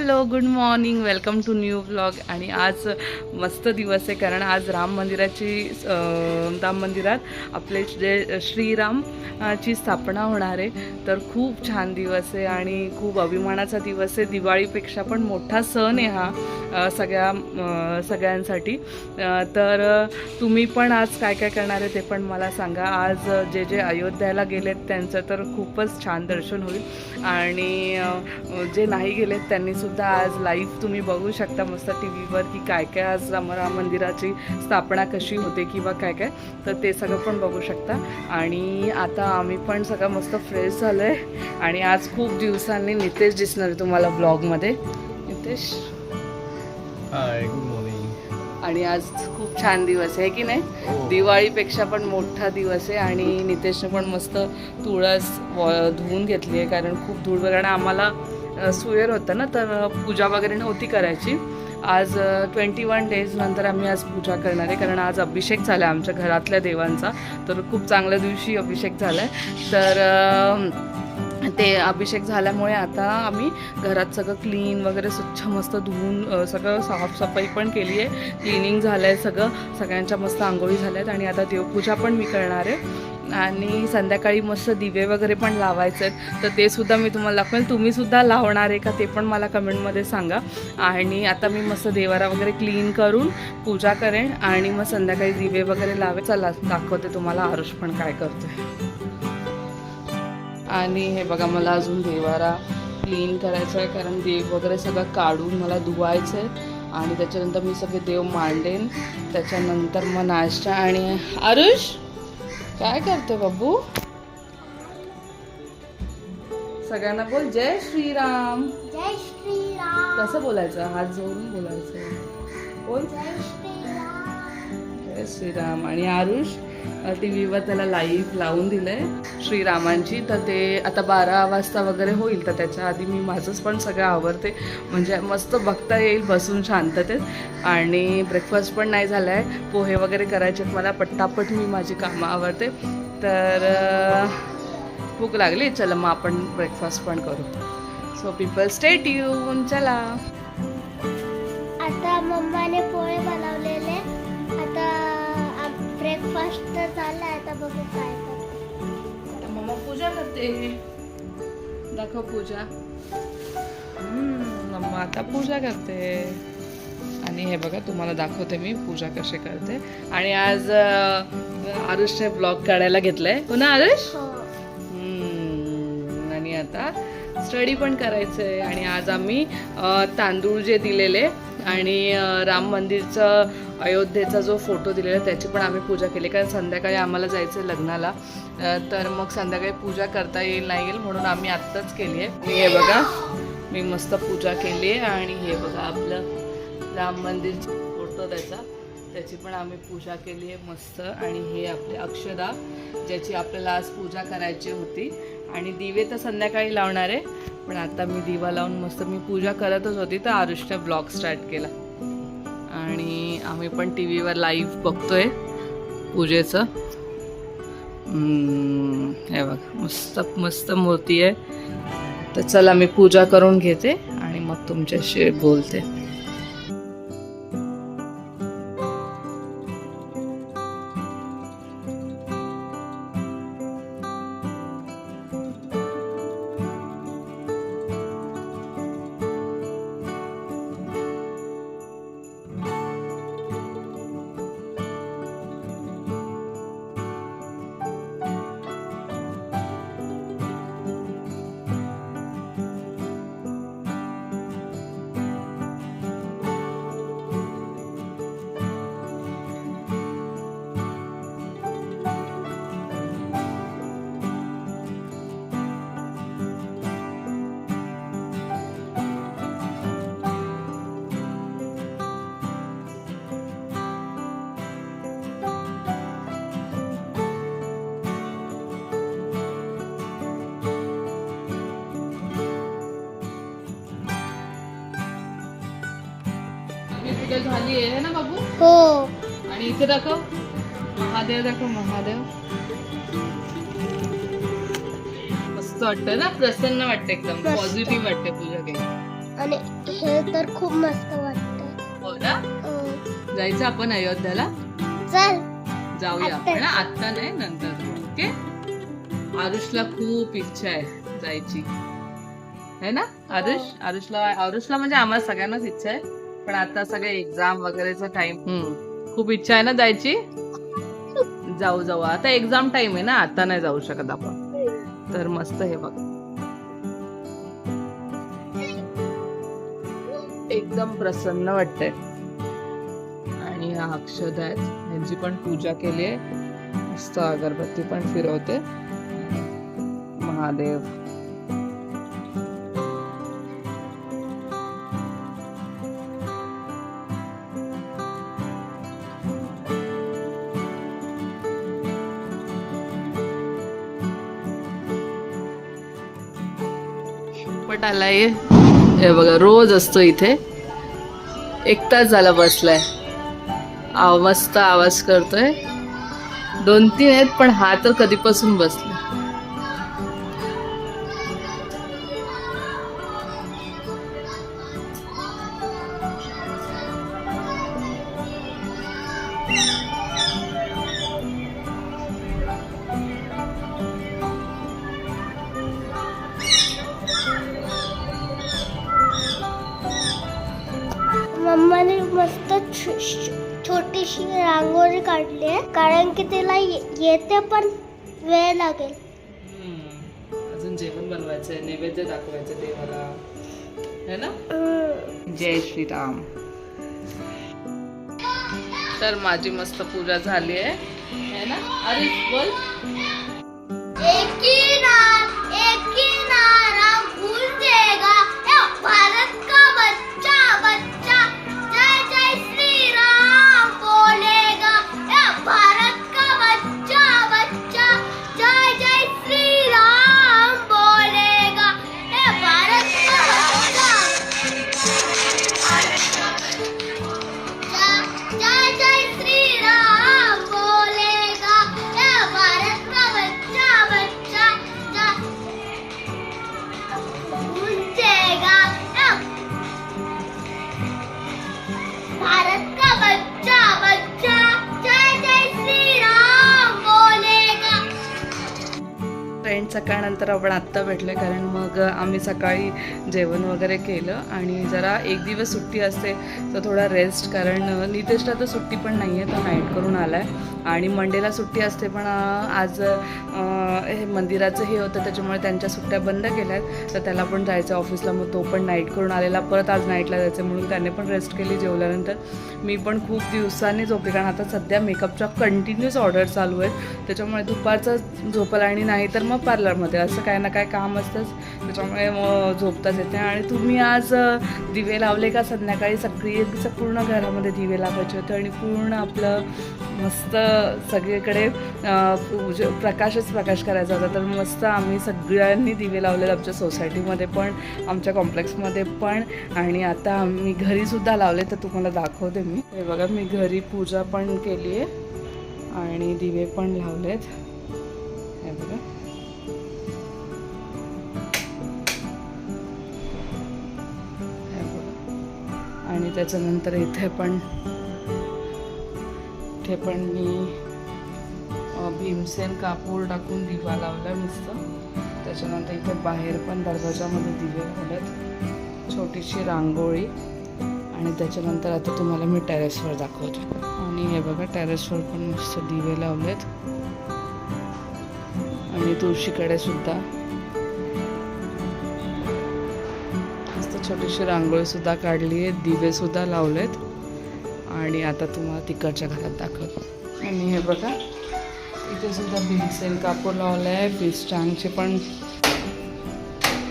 Hello good morning welcome to new blog आणि आज मस्त दिवस आहे कारण आज राम मंदिराची राम मंदिरात आपले जे श्रीराम ची स्थापना होणार आहे तर खूप छान दिवस आहे आणि खूप अभिमानाचा दिवस आहे. दिवाळीपेक्षा पण मोठा सण आहे हा सगळ्या सगळ्यांसाठी. तर तुम्ही पण आज काय काय करणार आहे ते पण मला सांगा. आज जे जे अयोध्याला गेलेत त्यांचं तर खूपच छान दर्शन होईल. आणि जे नाही गेलेत त्यांनी सुद्धा आज लाईव्ह तुम्ही बघू शकता मस्त टी व्हीवर की काय काय आज राम राम मंदिराची स्थापना कशी होते किंवा काय काय तर ते सगळं पण बघू शकता. आणि आता आम्ही पण सगळं मस्त फ्रेश झालो आहे आणि आज खूप दिवसांनी नितेश दिसणार आहे तुम्हाला ब्लॉगमध्ये नितेश? हाय गुड मॉर्निंग आणि आज खूप छान दिवस आहे की नाही? दिवाळीपेक्षा पण मोठा दिवस आहे आणि नितेशने पण मस्त तुळस धुवून घेतली आहे कारण खूप धूळ कारण आम्हाला सुयर होतं ना तर पूजा वगैरे नव्हती करायची. आज ट्वेंटी वन डेज नंतर आम्ही आज पूजा करणार आहे कारण आज अभिषेक झाला आहे आमच्या घरातल्या देवांचा. तर खूप चांगल्या दिवशी अभिषेक झाला आहे तर ते अभिषेक झाल्यामुळे आता आम्ही घरात सगळं क्लीन वगैरे स्वच्छ मस्त धुवून सगळं साफसफाई पण केली आहे. क्लिनिंग झालं आहे सगळं. सगळ्यांच्या मस्त आंघोळी झाल्या आहेत आणि आता देवपूजा पण मी करणार आहे. आणि संध्याकाळी मस्त दिवे वगैरे पण लावायचे आहेत. तर ते सुद्धा मी तुम्हाला दाखवेल तुम्हीसुद्धा लावणार आहे का ते पण मला कमेंटमध्ये सांगा. आणि आता मी मस्त देवारा वगैरे क्लीन करून पूजा करेन आणि मग संध्याकाळी दिवे वगैरे लावे चला दाखवते तुम्हाला आरुष पण काय करते आणि हे बघा मला अजून देवारा क्लीन करायचा आहे कारण देव वगैरे सगळं काढून मला धुवायचं आहे. आणि त्याच्यानंतर मी सगळे देव मांडेन. त्याच्यानंतर मग नाश्ता आणि आरुष काय करते बाबू? सगळ्यांना बोल. जय श्रीराम. जय श्रीराम. कसं बोलायचं? हात जोडून बोलायचं. बोल. जय श्रीराम श्रीराम आणि आरुष. टी व्हीवर त्याला लाईव्ह लावून दिलंय श्रीरामांची. तर ते आता बारा वाजता वगैरे होईल तर त्याच्या आधी मी माझंच पण सगळं आवडते म्हणजे मस्त बघता येईल बसून शांततेत. आणि ब्रेकफास्ट पण नाही झाला आहे पोहे वगैरे करायचे मला पट्टापट मी माझी कामं आवडते तर भूक लागली चला मग आपण ब्रेकफास्ट पण करू. सो पीपल स्टेट येऊन चला. आता मम्माने पोहे बनवलेले. आता ब्रेकफास्ट तर झालाय आता बघू काय. आता मम्मा पूजा करते. दाखव पूजा. हम्म, मम्मा आता पूजा करते. आणि हे बघा तुम्हाला दाखवते मी पूजा कशी करते. आणि आज आरुषने ब्लॉग काढायला घेतलाय. हो ना आरुष? हो. हम्म, आणि आता स्टडी पण करायचं आहे आणि आज आम्ही तांदूळ जे दिलेले आणि राम मंदिरचं अयोध्येचा जो फोटो दिलेला आहे, त्याची पण आम्ही पूजा केली. कारण संध्याकाळी आम्हाला जायचं आहे लग्नाला तर मग संध्याकाळी पूजा करता येईल नाही येईल म्हणून आम्ही आत्ताच केली आहे. हे बघा मी मस्त पूजा केली आहे आणि हे बघा आपलं राम मंदिरचा फोटो त्याचा. त्याची पण आम्ही पूजा केली आहे मस्त. आणि हे आपले अक्षदा ज्याची आपल्याला आज पूजा करायची होती. आणि दिवे तर संध्याकाळी लावणार आहे. पण आता मी दिवा लावून मस्त मी पूजा करतच होती तर आरुषने ब्लॉग स्टार्ट केला. आणि आम्ही पण टी व्हीवर लाईव्ह बघतोय पूजेचं. हे बघ मस्त मस्त मूर्ती आहे. तर चला मी पूजा करून घेते आणि मग तुमच्याशी बोलते. पूजा झाली आहे ना बाबू? हो. आणि इथे दाखव. महादेव दाखव महादेव. मस्त वाटतं ना? प्रसन्न वाटतं एकदम. मस्त. पॉझिटिव्ह वाटते पूजा केली आणि हे तर खूप मस्त वाटतंय हो ना? अं, जायचं आपण अयोध्याला? चल. जाऊया. आपण. आता नाही नंतर. ओके? आरुषला खूप इच्छा आहे जायची. है ना? आरुष? आरुषला आरुषला म्हणजे आम्हाला सगळ्यांनाच इच्छा आहे. पण आता सगळे एक्झाम वगैरेचा टाइम खूप इच्छा आहे ना जायची? जाऊ जाऊ. आता एक्झाम टाइम आहे ना आता नाही जाऊ शकत आपण. तर मस्त हे बघ. एकदम प्रसन्न वाटतंय. आणि हा अक्षद आहेत. यांची पण पूजा केली आहे. मस्त अगरबत्ती पण फिरवते. महादेव. पट आलाय. हे बघा रोज असतो इथे. एक तास झाला बसलाय. मस्त आवाज करतोय. दोन तीन आहेत पण हा तर कधीपासून बसला? छोटीशी रांगोळी काढली आहे. कारण की तिला ये- येते पण वेळ लागेल. अजून जेवण बनवायचंय नैवेद्य दाखवायचं देवाला. है ना. जय श्रीराम. तर माझी मस्त पूजा झाली आहे. है ना? अरे बोल. सकाळनंतर आपण आत्ता भेटले कारण मग आम्ही सकाळी जेवण वगैरे केलं आणि जरा एक दिवस सुट्टी असते तर थोडा रेस्ट कारण नितेशला तर सुट्टी पण नाही आहे तो नाईट करून आला आहे आणि मंडेला सुट्टी असते पण आज हे मंदिराचं हे होतं त्याच्यामुळे त्यांच्या सुट्ट्या बंद केल्या आहेत तर त्याला पण जायचं ऑफिसला मग तो पण नाईट करून आलेला परत आज नाईटला जायचं म्हणून त्याने पण रेस्ट केली जेवल्यानंतर. मी पण खूप दिवसांनी झोपले कारण आता सध्या मेकअपच्या कंटिन्यूस ऑर्डर चालू आहेत. त्याच्यामुळे दुपारचं झोपल आणि नाही तर मग पार्लरमध्ये असं काय ना काय काम असतंच. त्याच्यामुळे मग झोपताच येते आणि तुम्ही आज दिवे लावले का? संध्याकाळी सगळी पूर्ण घरामध्ये दिवे लावायचे होते आणि पूर्ण आपलं मस्त सगळीकडे प्रकाशच प्रकाश करायचा होता. तर मस्त आम्ही सगळ्यांनी दिवे लावलेले आमच्या सोसायटीमध्ये पण आमच्या कॉम्प्लेक्समध्ये पण. आणि आता आम्ही घरीसुद्धा लावले तर तुम्हाला दाखवते मी. हे बघा मी घरी पूजा पण केली आहे आणि दिवे पण लावलेत. हे बघा. हे बघा. आणि त्याच्यानंतर इथे पण इथे पण मी भीमसेन कापूर टाकून दिवा लावला मस्त त्याच्यानंतर इथे बाहेर पण दरवाजामध्ये दिवे लावलेत छोटीशी रांगोळी. आणि त्याच्यानंतर आता तुम्हाला मी टेरेसवर दाखवते. आणि हे बघा टेरेसवर पण मस्त दिवे लावलेत. आणि तुळशीकडे सुद्धा. मस्त छोटीशी रांगोळी सुद्धा काढली आहे. दिवे सुद्धा लावलेत. आणि आता तुम्हाला तिकडच्या घरात दाखवतो आणि हे बघा इथे सुद्धा भीमसेन कापूर लावलं आहे फिश पण.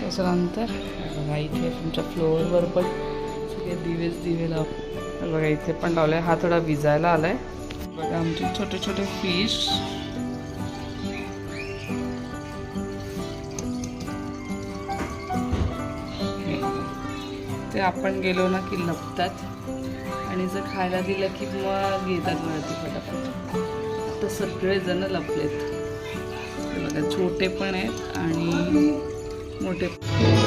त्याच्यानंतर बघा इथे तुमच्या फ्लोअरवर पण सगळे दिवेच दिवे लाव बघा इथे पण लावलं आहे हा थोडा विजायला आला आहे बघा आमचे छोटे छोटे फिश ते आपण गेलो ना की लपतात. आणि जर खायला दिलं की मग येतात वरती फटाफट आता सगळेजण लपलेत बघा छोटे पण आहेत आणि मोठे पण.